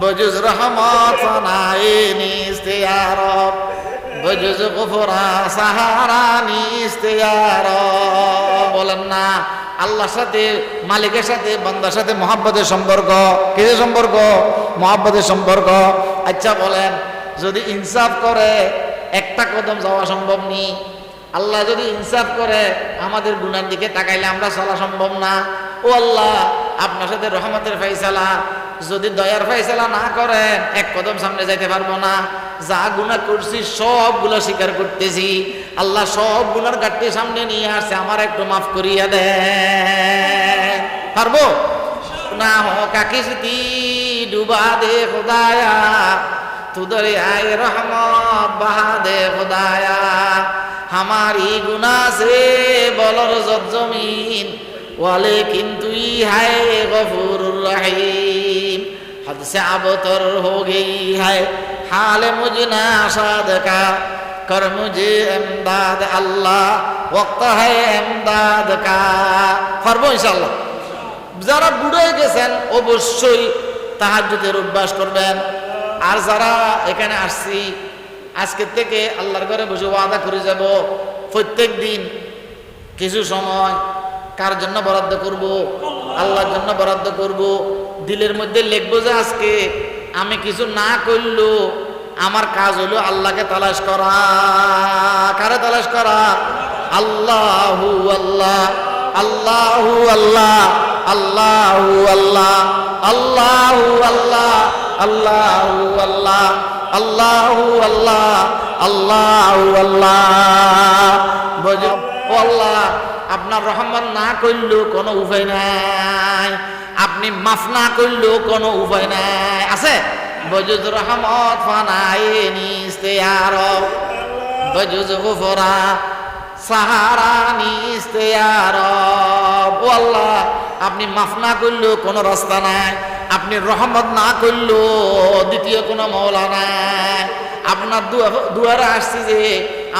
বজুজ রহমত বজুজ কুফরা সাহারা বলেন না, আল্লাহর সাথে, মালিকের সাথে সাথে মহাব্বতের সম্পর্ক। সম্পর্ক? মহাব্বতের সম্পর্ক। আচ্ছা বলেন, যদি ইনসাফ করে, একটা কদম যাওয়া সম্ভব নেই আল্লাহ যদি ইনসাফ করে, আমাদের গুনার দিকে তাকাইলে আমরা চলা সম্ভব না? ও আল্লাহ আপনার সাথে রহমতের ফাইসালা যদি দয়ার ফাইসালা না করেন, এক কদম সামনে যাইতে পারব না। যা গুণা করছি, সবগুলো স্বীকার করতেছি। আল্লাহ সব গুণার ঘাটতি সামনে নিয়ে আসছে, আমার একটু মাফ করিয়া দে। পারব? না হো কাকি স্মৃতি, ডুবা দে খোদায়া। তুদরে আয় রহমত, বাহা দে খোদায়া। ই গুণা সে বলর জমিন। वाले किंतु है गफूर रहीम हद से अबतर हो गई है हाल मुझना साद का कर मुझे इमदाद अल्लाह वक्त है इमदाद का পারবো ইনশাল্লাহ যারা বুড়ে গেছেন অবশ্যই তাহাজ্জুদের অভ্যাস করবেন আর যারা এখানে আসছি আজকের থেকে আল্লাহর ঘরে বসে ওয়াদা করে যাব প্রত্যেক দিন কিছু সময় কার জন্য বরাদ্দ করব? আল্লাহর জন্য বরাদ্দ করব? দিলের মধ্যে লিখব যে আজকে আমি কিছু না করল, আমার কাজ হলো আল্লাহকে তালাশ করা। কারে তালাশ করা? আল্লাহু আল্লাহ আল্লাহু আল্লাহ আল্লাহু আল্লাহ আল্লাহু আল্লাহ আল্লাহু আল্লাহ আল্লাহু আল্লাহ আল্লাহু আল্লাহ। ও আল্লাহ আপনার রহমান না করলেও কোনো উপায় নাই। আপনি মাফ না করলেও কোনো উপায় নাই। আছে? বজুজ রহমত ফানাই ইস্তেয়ার বজুজ গুফরা সাহারা নিস্তেয়ার ও আল্লাহ, আপনি মাফ না করলেও কোনো রাস্তা নাই। আপনি রহমত না করলেও দ্বিতীয় কোনো মৌলা নাই। আপনার দুয়ারে আসছি যে,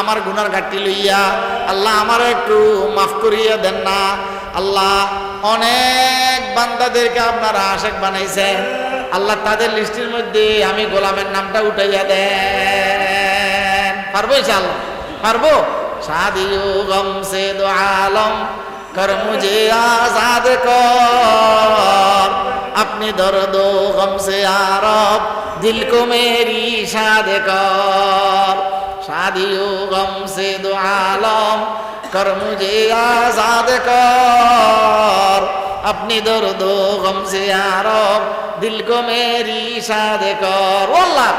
আমার গুনার ঘাটতি লইয়া, আল্লাহ আমার একটু মাফ করিয়া দেন না। আল্লাহ অনেক বান্দাদেরকে আপনারা আশেক বানাইছেন। আল্লাহ তাদের লিস্টের মধ্যে আমি গোলামের নামটা উঠাইয়া দেন। পারব ইনশাআল্লাহ? পারব? শাদিও গম দো আলম কর মুঝে আজাদ কর। আপনি দরদ হমসে আরব দিলকো মেরি সাদে কর। সাদিও হমসে দো আলম, কর্ম যে আজাদ কর। আপনি দরদ হমসে আরব দিলকো মেরি সাদে কর। ওল্লাহ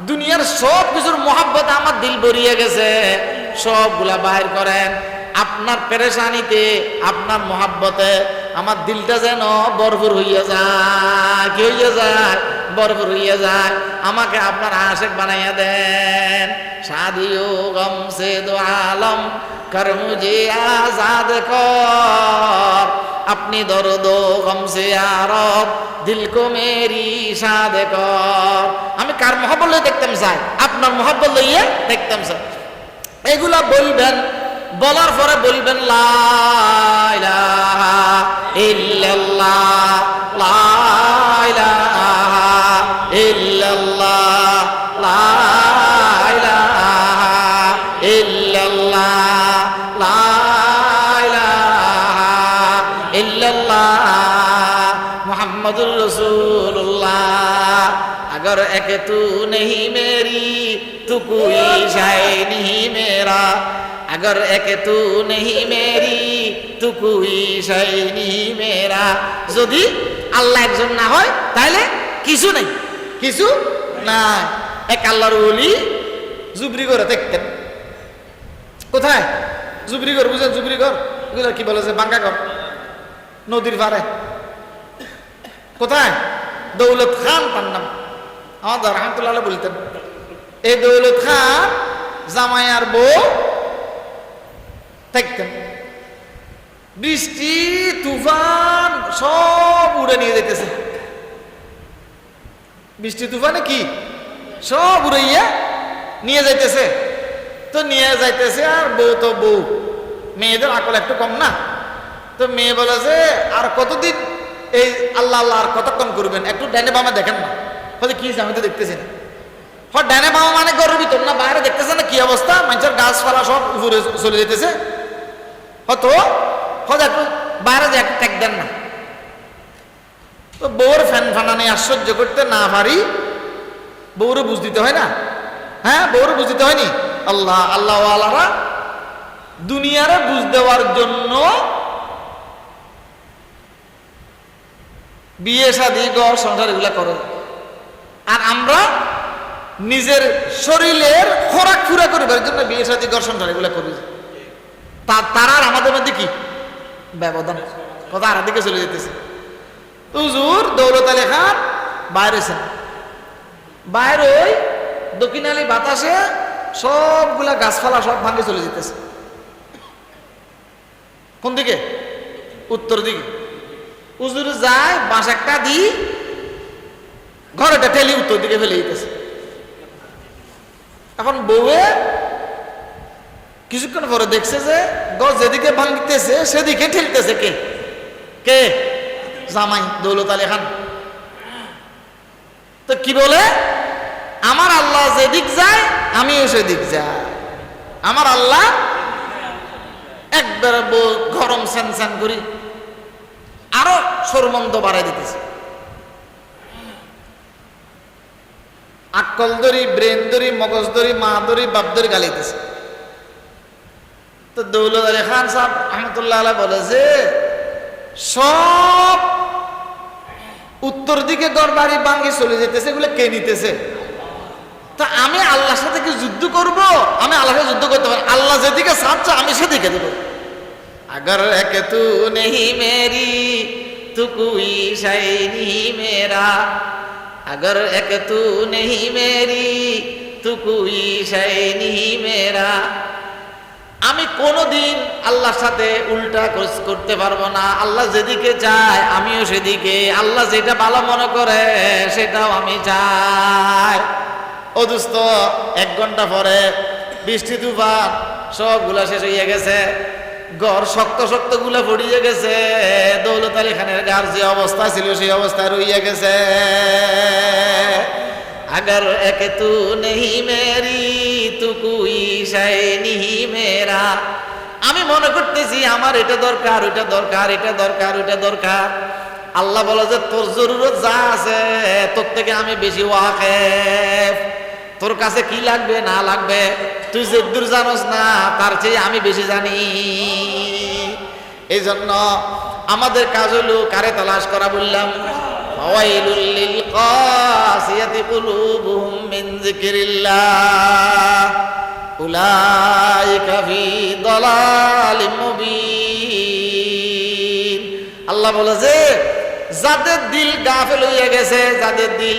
দুনিয়ার সব কিছুর মহাব্বত আমার দিল ভরিয়ে গেছে। সবগুলা বাহির করেন। আপনার পেরেশানিতে, আপনার মহাব্বতে আমার দিলটা যেন বরফুর হইয়া যায়। কি হইয়া যায়? বরফুর হইয়া যায়। আমাকে আপনার আশেক বানাইয়া দেন। শাদিও গম সে আলম কর আজাদ কর। আপনি দর্দ গম সে আরব, দিল কো মেরি শাদ কর। আমি কার মহাব্বত লইয়া দেখতাম চাই আপনার মহাব্বত লইয়া দেখতাম চাই এগুলা বলবেন, বলার পরে বলবেন, লা अगर एक तू नहीं मेरी तू कोई शाय नहीं मेरा अगर एक तू नहीं मेरी तू कोई শাই नहीं मेरा যদি আল্লাহ একজন না হয় তাহলে কিছু নাই কিছু না এক আল্লাহর ওলি জুবরি করে দেখতেন কোথায় জুবরি ঘর বুঝেন জুবরি ঘর এগুলো কি বলে যে বাঙ্গা ঘর নদীর পারে কোথায় দৌলত খান তার নাম আমাদের রহমতুল্লাহ বলতেন। এই দৌলত খান জামাইয়ার বউ থাকতেন। বৃষ্টি, তুফান, সব উড়ে নিয়ে যেতেছে বৃষ্টি, তুফানে কি? সব উড়াইয়া নিয়ে যাইতেছে। তো নিয়ে যাইতেছে আর বউ তো বউ। মেয়েদের আকল একটু কম না? তো মেয়ে বলে যে, আর কতদিন এই আল্লাহ আল্লাহ আর কতক্ষণ করবেন একটু ডাইনে বামে দেখেন না। হয়তো কি আমি তো দেখতেছি না। হয় ডাইনে বামা মানে ঘরের ভিতর না বাইরে দেখতেছে না কি অবস্থা? মানুষের গাছপালা সব উপরে চলে যেতেছে। হয়তো হয়তো বাইরে যে একটু দেন না। তো বউর ফ্যান ফানানি আশ্চর্য করতে না পারি, বউরে বুঝ দিতে হয় না। হ্যাঁ বউরে বুঝ দিতে হয়নি। আল্লাহ আল্লাহ আল্লাহরা দুনিয়ারে বুঝ দেওয়ার জন্য বিয়ে শাদি গড় সংসার এগুলা করে। আর আমরা নিজের শরীরের খোরাক ফুরা করবার জন্য বিয়ে গড় সংসার এগুলা করি। তারা আর আমাদের মধ্যে কি? ব্যবধান। কথা আর দিকে চলে যেতেছে। হুজুর দৌলত আলী খান বাইরেছেন বাইরে ওই দক্ষিণ আলী বাতাসে সবগুলা গাছপালা সব ভাঙে চলে যেতেছে। কোন দিকে? উত্তর দিকে। হুজুর যায়, বাঁশ একটা দি ঘরেটা ঠেলি উত্তর দিকে ফেলে দিতেছে। এখন বউয়ে কিছুক্ষণ পরে দেখছে যে গছ যেদিকে ভাঙতেছে, সেদিকে ঠেলতেছে কে? কে? জামাই দৌলত আলী খান। তো কি বলে? আমার আল্লাহ যেদিক যায়, আমিও সেদিক যাই। আমার আল্লাহ একবার গরম স্যান স্যান করি, আরও সরমন্দ বাড়াই দিতেছে। আকল ধরি, ব্রেন ধরি, মগজ ধরি, মা ধরি, বাপ ধরি দিছে। তো দৌলত আলী খান সাহেব আহমদুল্লাহ বলে যে, সব উত্তর দিকে দরবারি বাঙ্গি চলে যেতেছে, এগুলো কে নিতেছে? তা আমি আল্লাহর সাথে কি যুদ্ধ করব? আমি আল্লাহর সাথে যুদ্ধ করতে পারি আল্লাহ যেদিকে সাচ্ছে আমি সেদিকে দেবো। আগর একে তু নেহি মেরি তুকুই সাইনি মেরা। अगर एक तू नहीं मेरी तो कोई शय नहीं मेरा আমি কোনোদিন আল্লাহর সাথে উল্টা কোর্স করতে পারবো না আল্লাহ যেদিকে চায় আমিও সেদিকে আল্লাহ যেটা ভালো মনে করে সেটাও আমি চাই ও দোস্ত এক ঘন্টা পরে বৃষ্টি তুফান সবগুলা শেষ হয়ে গেছে গড় শক্ত শক্তগুলা পড়িয়ে গেছে, দৌলত আলী খানের গার যে অবস্থা ছিল সেই অবস্থা রইয়ে গেছে। আগার একে তু নেহি মেরি তু কুই সাই নিহি মেরা। আমি মনে করতেছি আমার এটা দরকার, ওইটা দরকার, এটা দরকার ওটা দরকার। আল্লাহ বলে যে, তোর জরুরত যা আছে, তোর থেকে আমি বেশি ওয়াকেফ। তোর কাছে কি লাগবে, না লাগবে? তুই যে দূর জানোস না, তার চেয়ে আমি বেশি জানি। এই জন্য আমাদের কাজ হলো কারে তালাশ করা বললাম আল্লাহ বলে যে যাদের দিল গাফেল হইয়া গেছে, যাদের দিল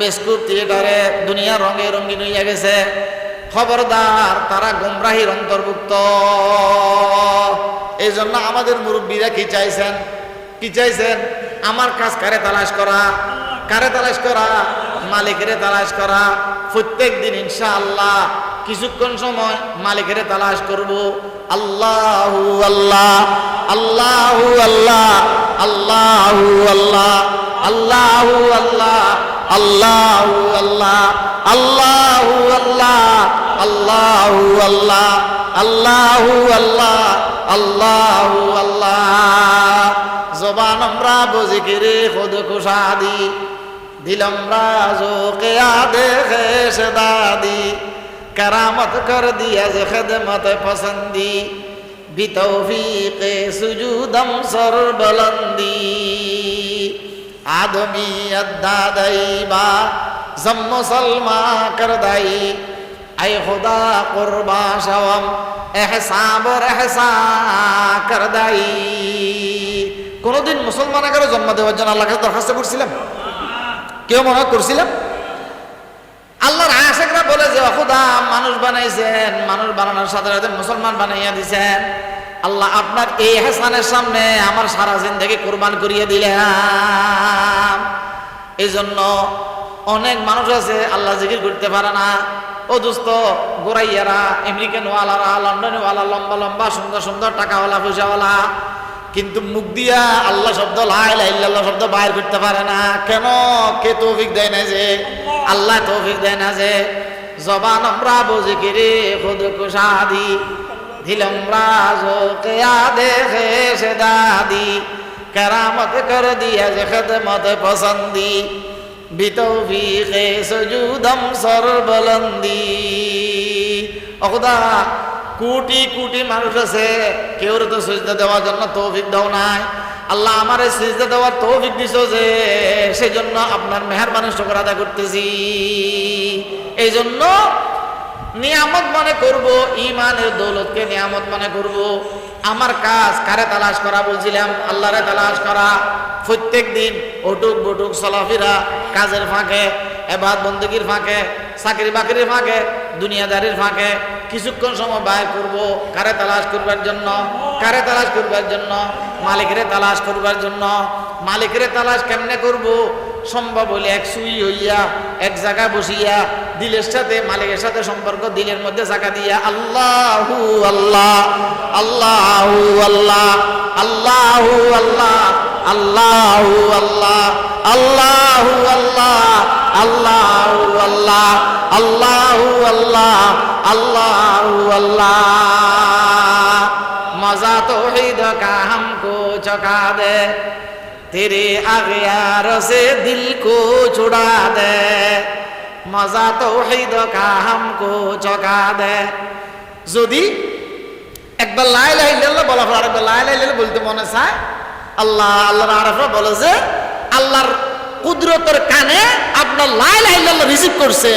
বেস্কুপ থিয়েটারে দুনিয়া রঙে রঙিন হইয়া গেছে, খবরদার, তারা গুমরাহির অন্তর্ভুক্ত। এই জন্য আমাদের মুরব্বীরা কি চাইছেন? কি চাইছেন? আমার কাজ কারে তালাশ করা? কারে তালাশ করা? মালিকের তালাশ করা? প্রত্যেক দিন ইনশাআল্লাহ কিছুক্ষণ সময় মালিকের তালাশ করব। আল্লাহু আল্লাহ আল্লাহু আল্লাহ আল্লাহু আল্লাহ আল্লাহু আল্লাহ আল্লাহু আল্লাহ আল্লাহু আল্লাহ আল্লাহু আল্লাহ আল্লাহু আল্লাহ আল্লাহু আল্লাহ। জবান আমরা বজিকিরে খুদ খুশাদি দিল আমরা জো কেয়া দেখে দাদি কারামত কর দিয়া যে খেদমত পসন্দি বিতৌফিকে সুজুদম সর আদমি আদা দই বা জম কর দাই اے خدا قربا شوم احسان بر احسان দাই কোনোদিন মুসলমান আকারে জন্ম দেওয়ার জন্য আল্লাহ কাছে দরখাস্ত করছিলাম? কেউ মনে করছিলাম? আল্লাহর আশেকরা বলে যে খুদা মানুষ বানাইছেন, মানুষ বানানোর সাথে সাথে মুসলমান বানাইয়া দিছেন। আল্লাহ আপনার এই হাসানের সামনে আমার সারা জিন্দগি কোরবান করিয়ে দিলাম। এই জন্য অনেক মানুষ আছে, আল্লাহ জিকির করতে পারে না। ও দোস্ত, গোরাইয়ারা আমেরিকান ওয়ালারা লন্ডন লম্বা লম্বা, সুন্দর সুন্দর টাকাওয়ালা, পয়সাওয়ালা কিন্তু মুখ দিয়া আল্লাহ শব্দ লাইল্লাহ শব্দ বাইর করতে পারে না। কেন? কে তৌফিক দেয় না যে? আল্লাহ তৌফিক দেয় না যে? জবান আমরা বুঝি কিরে খুদ কুশাদি। দিলম রাজো কেয়া দেখে সে দাদি কেরামত কর দিয়া যে খেদমত পসন্দি বিতৌফিকে সজুদম সর বলন্দি অখদা কোটি কোটি মানুষ আছে, কেউ তো সুজদা দেওয়ার জন্য তৌফিক দাও নাই। আল্লাহ আমার এই সিজদা দেওয়ার তৌফিক দিছ যে সেই জন্য আপনার মেহরবানি শুকর আদা করতেছি। এই জন্য নিয়ামত মনে করব ইমানের দৌলতকে নিয়ামত মনে করব। আমার কাজ কারে তালাশ করা বলছিলাম, আল্লাহরে তালাশ করা। প্রত্যেক দিন ওটুক বটুক চলাফেরা, কাজের ফাঁকে এবার বন্দুকির ফাঁকে চাকরি বাকরির ফাঁকে, দুনিয়াদারির ফাঁকে কিছুক্ষণ সময় বাইর করব। কারে তালাশ করবার জন্য? কারে তালাশ করবার জন্য? মালিকেরে তালাশ করবার জন্য। মালিকেরে তালাশ কেমনে করব? সম্ভব হলে এক সুই হইয়া, এক জায়গা বসিয়া, দিলের সাথে, মালিকের সাথে সম্পর্ক, দিলের মধ্যে জায়গা দিয়া আল্লাহু আল্লাহ আল্লাহু আল্লাহ আল্লাহু আল্লাহ আল্লাহু আল্লাহ আল্লাহু আল্লাহ আল্লাহু আল্লাহ আল্লাহ আল্লাহ আল্লাহ। মজা তৌহিদ কা হামকো চকা দে। তেরে আগিয়ার সে দিল কো ছুড়া দে। মজা তৌহিদ কা হামকো চকা দে। যদি একবার লাই লাই লাল্লাহ বলা পর আরেকবার লাই লাই লাল্লাহ বলতে মনে চায়, আল্লাহ আল্লাহর আরফরা বলে যে, আল্লাহর কুদরতের কানে আপনার লাই লাই লাল্লাহ রিসিভ করছে।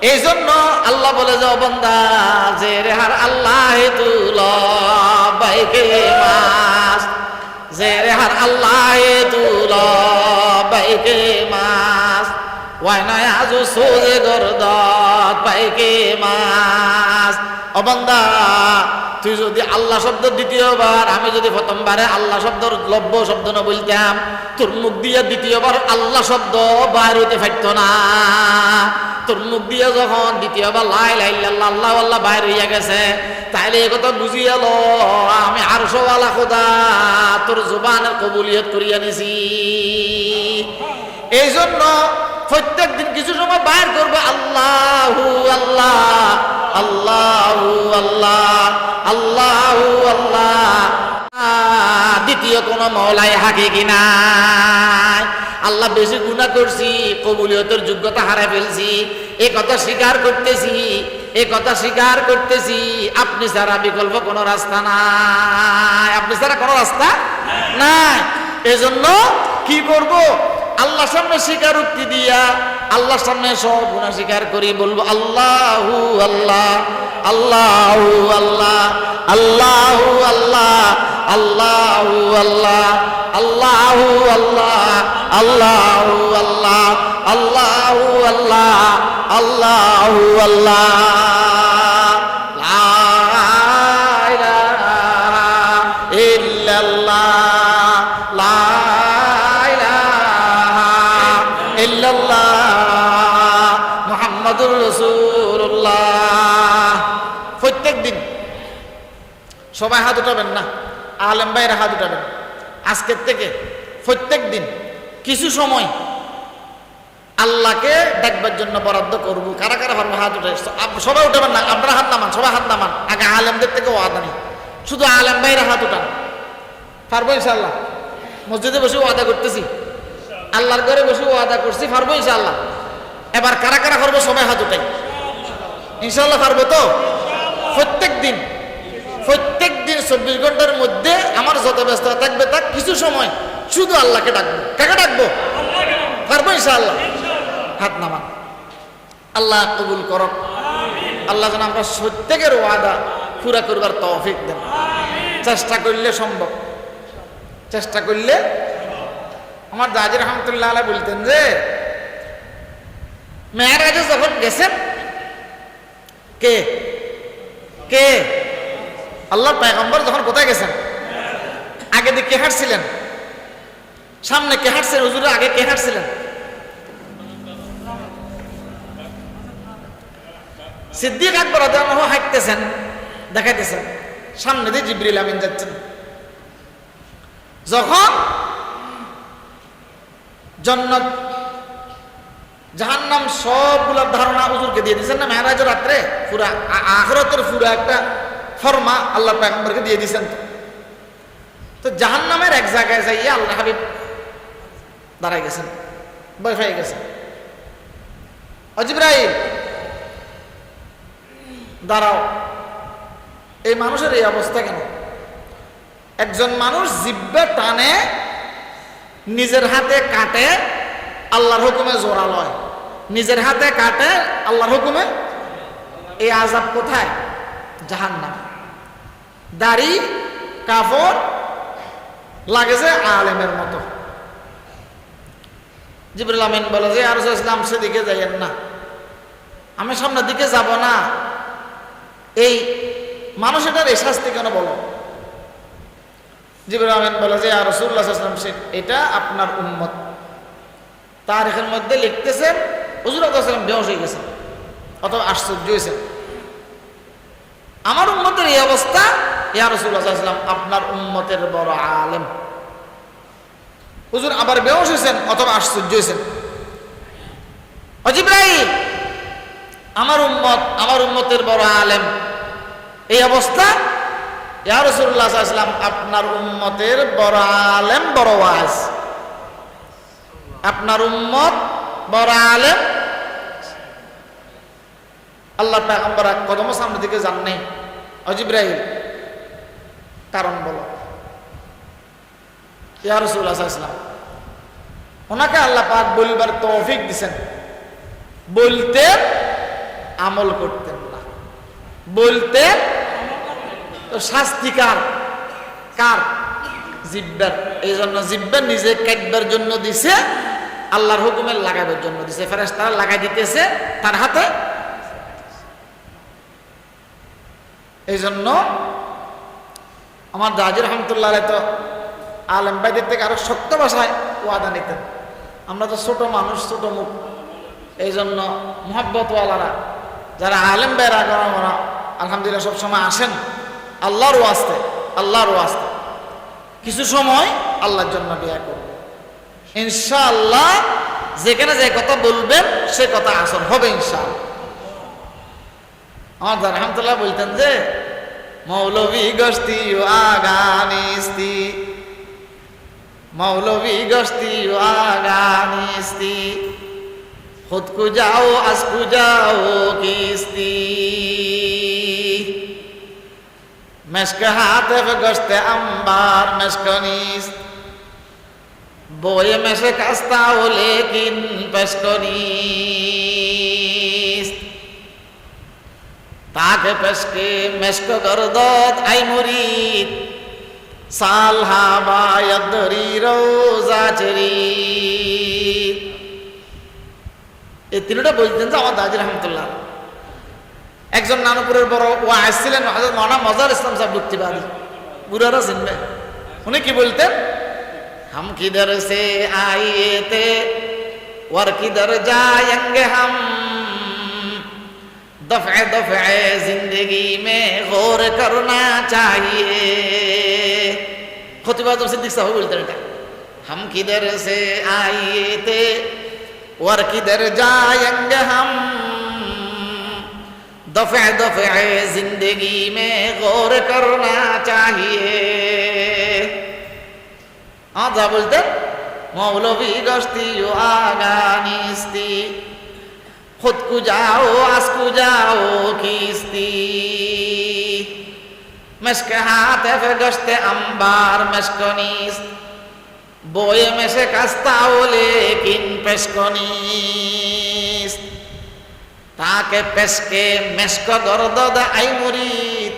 এই জন্য আল্লাহ বলে, যাও বন্দা যে রেহার আল্লাহ তুল বাইকে মাস যে রেহার আল্লাহ তুল বাইকে মাস ওয়াই নয় আজু সোজে গর্দ বাইকে মাস অবন্দা তুই যদি আল্লাহ শব্দ দ্বিতীয়বার, আমি যদি প্রথমবারে আল্লাহ শব্দ লব্য শব্দ না বলতাম, তোর মুখ দিয়ে দ্বিতীয়বার আল্লাহ শব্দ বাইর হইতে পারতো না। তোর মুখ দিয়ে যখন দ্বিতীয়বার লাই লাই আল্লাহ আল্লাহ বাইর হইয়া গেছে, তাইলে এ কথা বুঝি এলো, আমি আরশো আলা খোদা, তোর জুবানের কবুলিয়ত করিয়া নিছি। এই জন্য প্রত্যেক দিন কিছু সময় বাইর করব, আল্লাহু আল্লাহ আল্লাহ আল্লাহ, আল্লাহু আল্লাহ। দ্বিতীয় কোন মৌলাই হাকি কিনা আল্লাহ বেশি গুণা করছি, কবুলিয়তের যোগ্যতা হারাই ফেলছি, এ কথা স্বীকার করতেছি, এ কথা স্বীকার করতেছি, আপনি ছাড়া বিকল্প কোনো রাস্তা নাই। আপনি ছাড়া কোনো রাস্তা নাই। এজন্য কি করব? আল্লাহর সামনে স্বীকারোক্তি দিয়া আল্লাহর সামনে সব গুণা স্বীকার করি, বলব আল্লাহু আল্লাহ আল্লাহু আল্লাহ আল্লাহু আল্লাহ আল্লাহু আল্লাহ আল্লাহু আল্লাহ আল্লাহু আল্লাহ আল্লাহু আল্লাহ আল্লাহু আল্লাহ। সবাই হাত উঠাবেন না। আলেম ভাইরা হাত উঠাবেন। আজকের থেকে প্রত্যেক দিন কিছু সময় আল্লাহকে দেখবার জন্য বরাদ্দ করব। কারা কারা পারব হাত উঠে সবাই উঠাবেন না, আপনারা হাত নামান, সবাই হাত নামান। আগে আলেমদের থেকে ওয়াদা নেই। শুধু আলেম ভাইরা হাত উঠান। পারব ইনশাল্লাহ মসজিদে বসে ওয়াদা করতেছি। আল্লাহর ঘরে বসে ওয়াদা করছি, পারব ইনশাল্লাহ এবার কারা কারা করব সবাই হাত উঠাই। ইনশাল্লাহ পারব তো? প্রত্যেক দিন প্রত্যেক দিন চব্বিশ ঘণ্টার মধ্যে আমার যত ব্যস্ত থাকবে, তার কিছু সময় শুধু আল্লাহকে ডাকবো। কাকে ডাকবো? পারব ইনশাআল্লাহ? হাত নামা আল্লাহ কবুল করক। আল্লাহ যেন আমরা প্রত্যেকের ওয়াদা পুরা করবার তৌফিক দেন। চেষ্টা করলে সম্ভব। চেষ্টা করলে আমার দাজির রহমতুল্লাহ আলাই বলতেন যে, মেয়ারাজে যখন গেছেন, কে? কে? আল্লাহ পায়গম্বর যখন কোথায় গেছেন? আগে দিয়ে কে হাঁটছিলেন? সামনে কে হাঁটছেন? হুজুরের আগে কে হাঁটছিলেন? সিদ্দিক আকবর হাঁটতেছেন, দেখাইতেছেন। সামনে দিয়ে জিবরিল আমিন যাচ্ছেন। যখন জন্নত, জাহান্নাম সবগুলোর ধারণা হুজুরকে দিয়ে দিয়েছেন না? মেহরাজের রাত্রে? আ- আখরাতের পুরা একটা ফরমা আল্লাহ পেগম্বরকে দিয়ে দিয়েছেন। তো তো জাহান্নামের এক জায়গায় যাইয়া আল্লাহ হাবিব দাঁড়াই গেছেন বই হয়ে গেছেন অজিব্রাহিম দাঁড়াও। এই মানুষের এই অবস্থা কেন? একজন মানুষ জিব্বে টানে, নিজের হাতে কাটে, আল্লাহর হুকুমে জোড়া লয়। নিজের হাতে কাটে, আল্লাহর হুকুমে, এই আজাব কোথায়? জাহান্নাম। দাড়ি, কাপড় লাগে যে আলেমের মতো। জিবরুল আমিন বলে যে আর ইসলাম সেদিকে যাইয়েন না। আমি সামনের দিকে যাব না। এই মানুষ এটার এই শাস্তি কেন বলো? জিবরুল আমিন বলে যে আর রসুল্লাহ সে, এটা আপনার উম্মত। তারিখের মধ্যে লিখতেছেন, হুজুর আসলাম বেহস হয়ে গেছেন, অথবা আশ্চর্য হয়েছেন। আমার উম্মতের এই অবস্থা ইয়া আপনার উম্মতের বড় আলেম। হুজুর আবার বেহস হয়েছেন অথবা আশ্চর্য হয়েছেন। অজিব্রাহিম আমার উম্মত, আমার উম্মতের বড় আলেম। এই অবস্থা? ইয়া আপনার উম্মতের বড় আলেম, বড় ওয়াজ আপনার উম্মত, বড় আলেম। আল্লাহ পেগম্বর কদম সামনের দিকে যান নাই। অজিব্রাহিম কারণ বলো। ইয়া রসুল্লাহ ওনাকে আল্লাহ পাক বলবার তৌফিক দিছেন। বলতেন আমল করতেন না। বলতেন তো শাস্তি কার? কার? জিব্বার। এই জন্য জিব্বার নিজে কাটবার জন্য দিছে, আল্লাহর হুকুমের লাগাবার জন্য দিছে। ফেরেস তারা লাগাই দিতেছে তার হাতে। এই জন্য আমার দাজির রহমতুল্লাহ তো আলেম বাইদের থেকে আরও শক্ত ভাষায় ওয়াদা নিতেন। আমরা তো ছোট মানুষ, ছোট মুখ। এই জন্য মোহাব্বতওয়ালারা, যারা আলেম বেড়া করা ওরা আলহামদুলিল্লাহ সবসময় আসেন আল্লাহর ওয়াস্তে আল্লাহর ওয়াস্তে। কিছু সময় আল্লাহর জন্য বিয়া করব। ইনশাআল্লাহ যেখানে যে কথা বলবেন, সে কথা আসল হবে ইনশাআল্লাহ। আমার রহমতুল্লাহ বলতেন যে মৌলবী গোষ্ঠী আগানিস্তি। মৌলবী গোষ্ঠী আগানিস্তি। খুদকু যাও, আসকু যাও, কিস্তি। মেশক হাতে গস্তে আম্বার মেশকনিস বয়ে মেশে কাস্তা লেকিন পেশকনিস તાકે પસકે મેસ્કો ગરદત આઈ મુરીદ સાલહા બાયત દરી রোজা চেরি এই তিনটা বলতেন যে আমার দাদি রহমতুল্লাহ। একজন নানপুরের বড় ও আসছিলেন মানা মজার ইসলাম সাহেব যুক্তিবাদী বুড়ারা চিনবে। উনি কি বলতেন? হাম কিদর সে আইয়েতে ওর কিদর যায়েঙ্গে হাম दफे दफे जिंदगी में गौर करना चाहिए खुतबा तो सिद्दीक साहब बोलते हैं हम किधर से आए थे और किधर जाएंगे हम दफे दफे जिंदगी में गौर करना चाहिए আদা বলতেন মৌলভী গস্তি ও আগানিস্তি খুদ কু যাও আস কু যাও কিস্তি। মেশকে হাতে ফে গস্তে আম্বার মেশকনিস বয়ে মেশে কাস্তাও লেকিন পেশকনিস তাকে পেশকে মেশক গরদ আই মুরিদ।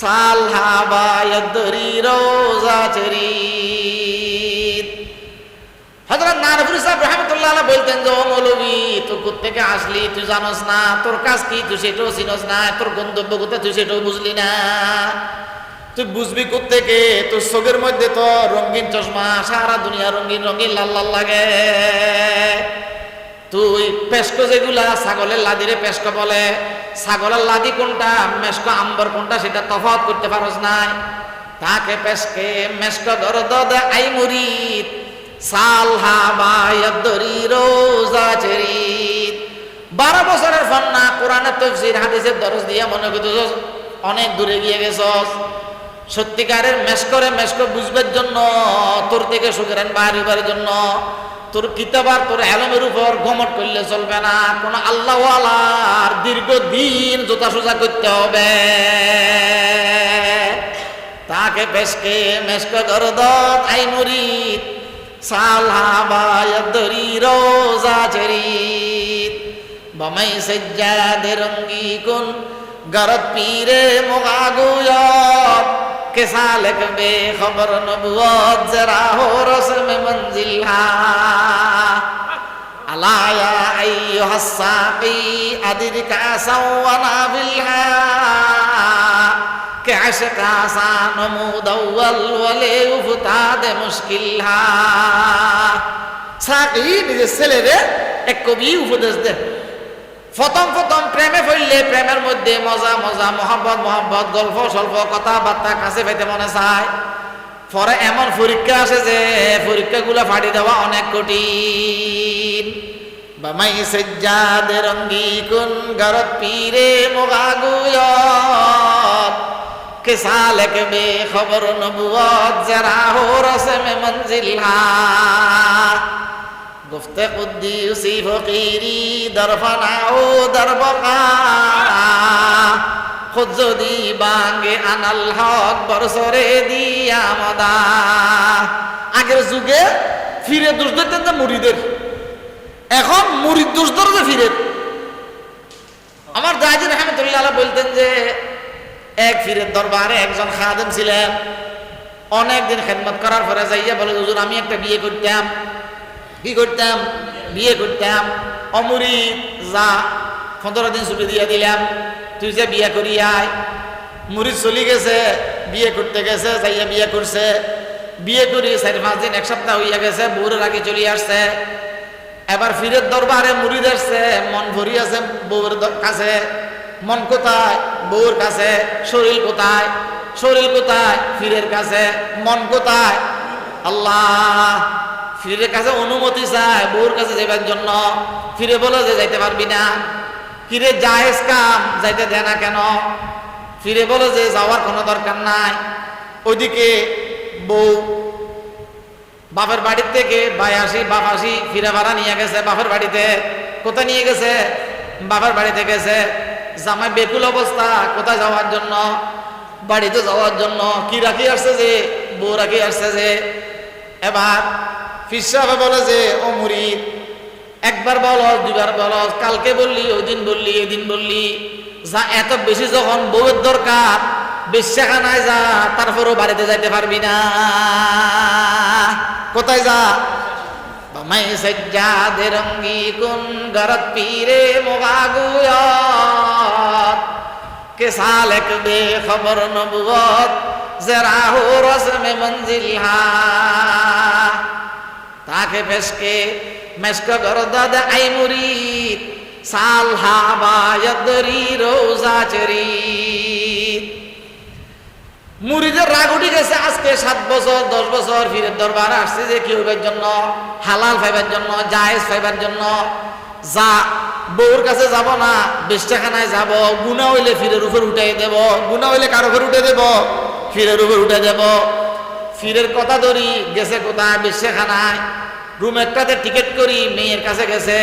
সাল হাবায়দরি রোজা চরিত বলতেন আসলি? তুই না, তোর কাজ কি? চিনস না, তোর গন্তব্য কোথায়? বুঝলি না। তুই বুঝবি তোর মধ্যে রঙিন চশমা, সারা দুনিয়া রঙিন লাল লাল লাগে। তুই যেগুলা, ছাগলের বলে, ছাগলের লাদি কোনটা, মেশকো আম্বর কোনটা, সেটা তফাৎ করতে পারস নাই। তাকে পেশকে, মেশক গরদ আই মুরিদ সাল হা বায়দরি রোজা চরিত বারো বছরের ফন্না কোরআনের তফসির হাদিসের দরজ দিয়ে মনে করতেছ, অনেক দূরে গিয়ে গেছস। সত্যিকারের মেসকরে মেস্ক বুঝবার জন্য, তোর থেকে সুখের বাড়িবার জন্য, তোর কিতাবার তোর এলমের উপর গমট করলে চলবে না। কোন আল্লাহওয়ালার দীর্ঘদিন জোতা সোজা করতে হবে। তাকে পেশকে মেশক গরদত আই মুরিদ صالحابا يدري روزا جريد بمي سجاد رنگی کن گرد پیر مغاگویات کے سالک بے خبر نبوت ذرا ہو رسم منزل الا یا ایوہ الساقی ادر کاسا كعشق عصا نمود والولي দে مشكلها সাকি নিজের ছেলেরে এক কবি উপদেশ দে। প্রথম প্রথম প্রেমে ফেললে প্রেমের মধ্যে মজা মজা মোহাম্মদ মোহাম্মদ গল্প সল্প কথাবার্তা কাছে পেতে মনে চায়। পরে এমন পরীক্ষা আসে যে, পরীক্ষাগুলো ফাটি দেওয়া অনেক কঠিন। বামাই সজ্জাদের রঙ্গি কোন গরত পীরে মোগাগুয়। किसालक में खबर नबूत जरा हो रस में मंजिल गुफ्त कुद्दी उसी फकीरी दरफनाओ दरबका খুদ যদি বাঙ্গে আনাল হক বরসরে দিয়া মদা। আগের যুগে ফিরে দোষ ধরতেন যে মুড়িদের। এখন মুড়ির দোষ ধরে ফিরে। আমার দাজি রহমতুল্লাহ বলতেন যে এক ফিরের দরবারে একজন খাদেম ছিলেন। অনেকদিন খেদমত করার পরে যাইয়া বলে, হুজুর, আমি একটা বিয়ে করতাম। কি করতাম? বিয়ে করতাম। অমুরি যা পনেরো দিন ছুটি দিয়ে দিলাম, তুই যে বিয়ে করি আয়। মুড়ি চলি গেছে, বিয়ে করতে গেছে, যাইয়া বিয়ে করছে। বিয়ে করি চার পাঁচ দিন, এক সপ্তাহ হইয়া গেছে, বউরের আগে চলে আসছে। এবার ফিরের দরবারে মুড়িদ আসছে মন ভরি আছে বউর কাছে। মন কোথায়? বউর কাছে। শরীর কোথায়? শরীর কোথায়? ফিরের কাছে। মন কোথায়? আল্লাহ, ফিরের কাছে অনুমতি চায়, বউর কাছে যাবার জন্য। ফিরে বলে যে যাইতে পারবি না। ফিরে জায়েজ কাম, যাইতে দেয় না কেন? ফিরে বলে যে যাওয়ার কোনো দরকার নাই। ওইদিকে বউ বাপের বাড়ির থেকে ভাই আসি বাপ আসি ফিরে ভাড়া নিয়ে গেছে বাপের বাড়িতে। কোথায় নিয়ে গেছে? বাপের বাড়িতে গেছে। জামাই বেকুল অবস্থা, কোথায় যাওয়ার জন্য? বাড়িতে যাওয়ার জন্য। কি রাখি আসছে যে? বউ রাখি আসছে যে? এবার ফির সাহেব বলে যে, ও মুড়ি একবার বলো দুবার বলো, কালকে বললি, ওই দিন বললি এদিন বললি। যা এত বেশি যখন বউয়ের দরকার বেশ্যাখানায় যা, তারপরও বাড়িতে যাইতে পারবি না। কোথায় যা? বামাই সজ্জাদে রঙ্গি কুন গরত পীরে মোগাগুয়ত কিসালেক বে খবর নবুয়ত জেরাহু রসম মঞ্জিল তাকে মেশকে মেশক গরদদ আই মুরিদ সাল হাবা ইয়াদরি রোজা চরিদ মুরিদের রাগ উঠি গেছে আজকে সাত বছর দশ বছর ফিরে দরবার আসছে যে কেউ জন্য হালাল ফাইবার জন্য, জায়েজ ফাইবার জন্য যা, বউর কাছে যাব না বেশটাখানায় যাব, গুণা হইলে ফিরের উপর উঠাই দেব, গুণা হইলে কার উপর উঠে দেব? ফিরের উপর উঠে দেব। ফিরের কথা ধরি, গেছে কোথায়? বেশখানায় রুম একটাতে টিকিট করি, মেয়ের কাছে গেছে।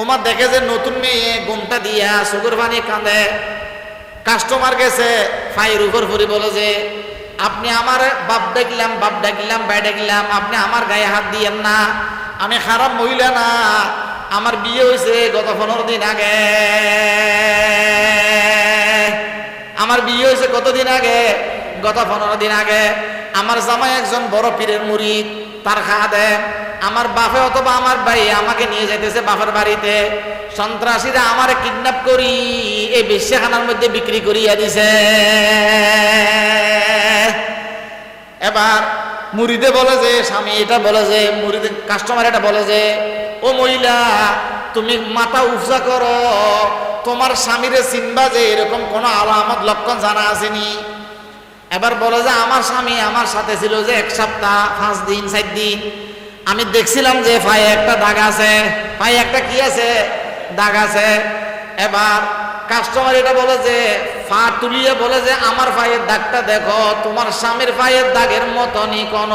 ওমার দেখে যে নতুন মেয়ে ঘুমটা দিয়া সুগর পানি কাঁদে। কাস্টমার গেছে ফাইয়ের উপর ফুরি বলে যে, আপনি আমার বাপ ডাকলাম বাপ ডাকলাম বাই ডাকলাম, আপনি আমার গায়ে হাত দিয়েন না। আমি খারাপ মহিলা না। আমার বিয়ে হয়েছে গত পনেরো দিন আগে। আমার বিয়ে হয়েছে কতদিন আগে? গত পনেরো দিন আগে। আমার জামাই একজন বড় পীরের মুরিদ তার খাদে। আমার বাপে অথবা আমার ভাই আমাকে নিয়ে যেতেছে বাপের বাড়িতে। সন্ত্রাসীরা আমার কিডন্যাপ করি, এই বেশ্যাখানার মধ্যে বিক্রি করিয়া দিছে। এবার মুড়িদে বলে যে, স্বামী এটা বলে যে মুড়িদে কাস্টমার এটা বলে যে, ও মহিলা, তুমি মাথা উফসা করো। তোমার স্বামীরে চিনবা যে এরকম কোনো আলামত লক্ষণ জানা আসেনি। এবার বলে যে, আমার স্বামী আমার সাথে ছিল যে এক সপ্তাহ, পাঁচ দিন, চার দিন। আমি দেখছিলাম যে পায়ে একটা দাগ আছে। পায়ে একটা কি আছে? দাগ আছে। এবার কাস্টমার এটা বলে যে পা তুলিয়ে বলে যে, আমার পায়ের দাগটা দেখো, তোমার স্বামীর পায়ের দাগের মতনই কোন।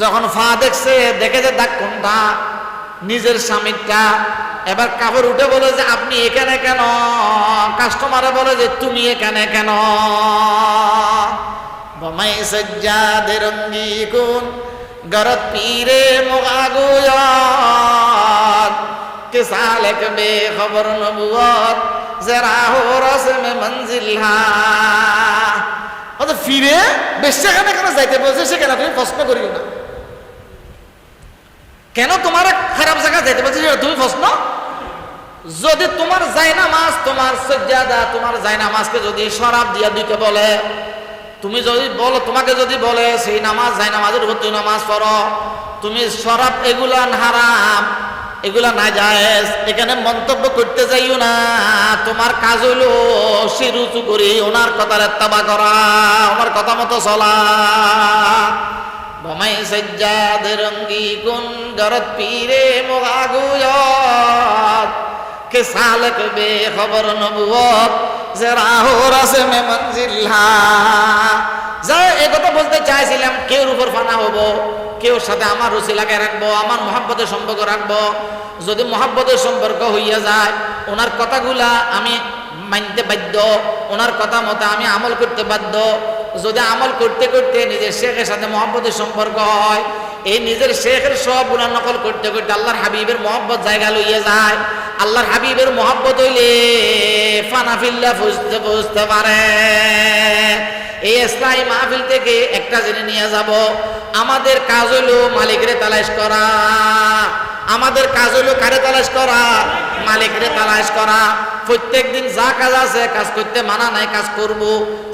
যখন ফা দেখছে, দেখে যে দাগ কোনটা, নিজের স্বামীরটা, এবার কাপড় উঠে বলে যে, আপনি এখানে কেন? কাস্টমারে বলে যে, তুমি এখানে কেন? বমাই সজ্জাদের রঙ্গি কোন গরত পীরে মুগাগুয়াত কিসালেক বে খবর নবুয়ত জেরা হো রসমে মঞ্জিল হা ফিরে বেশ সেখানে কেন যাইতে বলছে সেখানে তুমি প্রশ্ন করিও না কেন তোমার খারাপ জায়গা যাইতে বলছে তুমি প্রশ্ন যদি তোমার জায়নামাজ তোমার সজ্জাদা তোমার জায়নামাজকে যদি শরাব দিয়া দিতে বলে তুমি যদি বলো, তোমাকে যদি বলে, সেই নামাজ যাই নামাজের উপর তুই নামাজ পড়ো। তুমি শরাব, এগুলা হারাম, এগুলা না যায় এখানে মন্তব্য করতে যাইও না। তোমার কাজ হইল শির উঁচু করি ওনার কথার এত্তাবা করা, আমার কথা মতো চলা। বমাই সজ্জাদের রঙ্গি কোন গরত পীরে মোগাগুয়ত কে সালক বে খবর নবুয়ত যে আছে কথা বলতে চাইছিলাম ফানা সাথে আমার সম্পর্ক রাখব। যদি মহাব্বতের সম্পর্ক হইয়া যায়, ওনার কথাগুলা আমি মানতে বাধ্য, ওনার কথা মতো আমি আমল করতে বাধ্য যদি আমল করতে করতে নিজের শেখের সাথে মহব্বতের সম্পর্ক হয়, এই নিজের শেখের সব গুণা নকল করতে করতে আল্লাহর হাবিবের মহব্বত জায়গা লইয়ে যায়। আল্লাহর হাবিবের মহব্বত হইলে ফানাফিল্লা বুঝতে বুঝতে পারে। এই ইসলামী মাহফিল থেকে একটা জেনে নিয়ে যাব। আমাদের কাজ হলো মালিকরে তালাশ করা। আমাদের কাজ হলো কারে তালাশ করা? মালিকরে তালাশ করা। প্রত্যেকদিন যা কাজ আছে কাজ করতে মানা নাই, কাজ করব,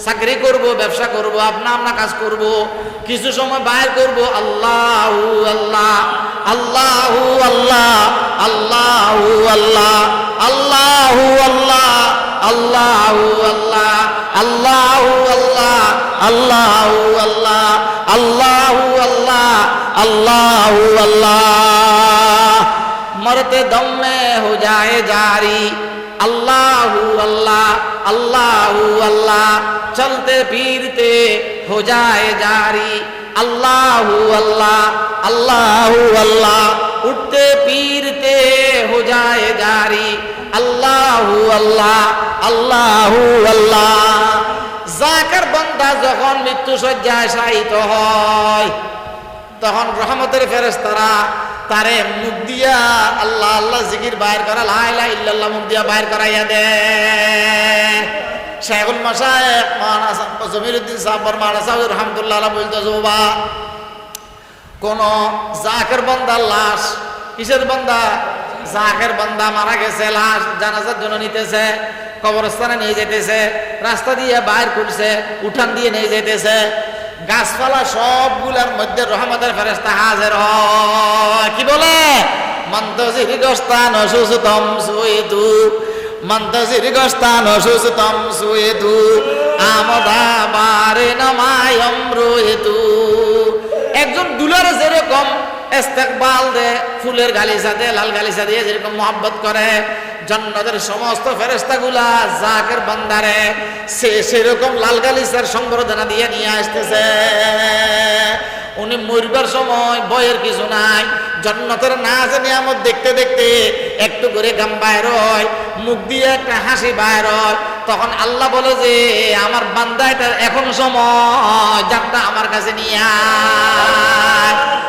চাকরি করব, ব্যবসা করব, আপনা আপনা কাজ করব, কিছু সময় বাইর করব, আল্লাহ আল্লাহ আল্লাহ আল্লাহ আল্লাহ আল্লাহ আল্লাহ আল্লাহ আল্লাহ আল্লাহ আল্লাহ আল্লাহ আল্লাহ আল্লাহ আল্লাহ আল্লাহ আল্লাহ আল্লাহ। মরতে দম মে হো যায় জারি। আল্লাহু আল্লাহ আল্লাহু আল্লাহ, চলতে ফিরতে হো যায় জারি। আল্লাহু আল্লাহ আল্লাহু আল্লাহ, উঠতে ফিরতে হো যায় জারি। আল্লাহু আল্লাহ আল্লাহু আল্লাহ। জাকার বন্দা যখন মৃত্যু শয্যায় শায়িত হয়, তখন রহমতের ফেরেশতারা তারে মুখ দিয়া আল্লাহ আল্লাহ জিকির বাইর করা লাইলা ইল্লাল্লাহ মুখ দিয়া বাইর করাইয়া দে। শেখুল মাসায়েক মানা জমিরুদ্দিন সাহর মানা সাহেব রহমতুল্লাহ বলতে জোবা কোন জাকের বান্দার লাশ, কিসের বান্দা? জাকের বান্দা মারা গেছে, লাশ জানাজার জন্য নিতেছে, কবরস্থানে নিয়ে যেতেছে রাস্তা দিয়ে বাইর করছে, উঠান দিয়ে নিয়ে যেতেছে গাছপালা সবগুলার মধ্যে রহমতের ফেরেস্তা হাজের হয়। কি বলে? মন্তজির গস্তান সুসুতম সুয়েতু মন্তজির গস্তান সুসুতম সুয়েতু আমদা বারে নমায়ম রুয়েতু একজন দুলার যেরকম ইস্তেকবাল দে, ফুলের গালিচা দিয়ে লাল গালিচা দিয়ে যেরকম মোহাব্বত করে, জন্নতের সমস্ত ফেরেস্তাগুলা জাকের বান্দারে সে সেরকম লাল গালিচার সম্বর্ধনা দিয়ে নিয়ে আসতেছে। উনি মরবার সময় বয়ের কিছু নাই, জন্নতের নাচ নিয়ামত দেখতে দেখতে একটু করে গাম বাইর হয়, মুখ দিয়ে একটা হাসি বাইর হয়। তখন আল্লাহ বলে যে, আমার বান্দা, এটা এখন সময় যাত্রা আমার কাছে নিয়ে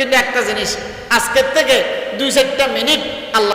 কিন্তু একটা জিনিস আজকের থেকে দুই চারটা মিনিট আল্লাহ